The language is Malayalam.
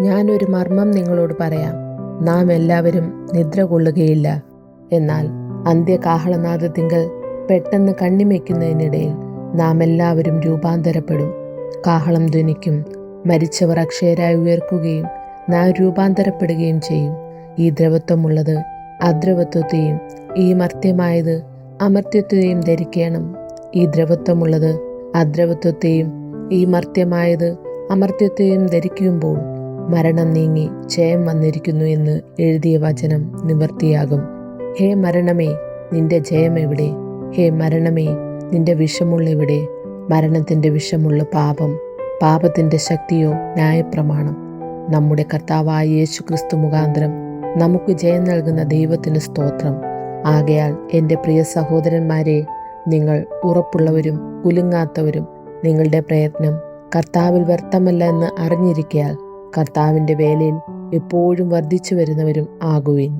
ഞാനൊരു മർമ്മം നിങ്ങളോട് പറയാം. നാം എല്ലാവരും നിദ്ര കൊള്ളുകയില്ല. എന്നാൽ അന്ത്യകാഹളനാദത്തിങ്കൽ പെട്ടെന്ന് കണ്ണിമയ്ക്കുന്നതിനിടയിൽ നാം എല്ലാവരും രൂപാന്തരപ്പെടും. കാഹളം ധ്വനിക്കും മരിച്ചവർ അക്ഷയരായി ഉയർക്കുകയും നാം രൂപാന്തരപ്പെടുകയും ചെയ്യും. ഈ ദ്രവത്വമുള്ളത് അദ്രവത്വത്തെയും ഈ മർത്യമായത് അമർത്യത്വത്തെയും ധരിക്കണം. ഈ ദ്രവത്വമുള്ളത് അദ്രവത്വത്തെയും ഈ മർത്യമായത് അമർത്യത്തെയും ധരിക്കുമ്പോൾ മരണം നീങ്ങി ജയം വന്നിരിക്കുന്നു എന്ന് എഴുതിയ വചനം നിവർത്തിയാകും. ഹേ മരണമേ നിന്റെ ജയം എവിടെ? ഹേ മരണമേ നിന്റെ വിഷമുള്ള എവിടെ? മരണത്തിന്റെ വിഷമുള്ള പാപം പാപത്തിന്റെ ശക്തിയോ ന്യായപ്രമാണം. നമ്മുടെ കർത്താവായ യേശു ക്രിസ്തു മുഖാന്തരം നമുക്ക് ജയം നൽകുന്ന ദൈവത്തിന് സ്തോത്രം. ആകയാൽ എന്റെ പ്രിയ സഹോദരന്മാരെ നിങ്ങൾ ഉറപ്പുള്ളവരും കുലുങ്ങാത്തവരും നിങ്ങളുടെ പ്രയത്നം കർത്താവിൽ വ്യർത്ഥമല്ല എന്ന് അറിഞ്ഞിരിക്കയാൽ കർത്താവിന്റെ വേലയിൽ എപ്പോഴും വർദ്ധിച്ചു വരുന്നവരും ആകുവിൻ.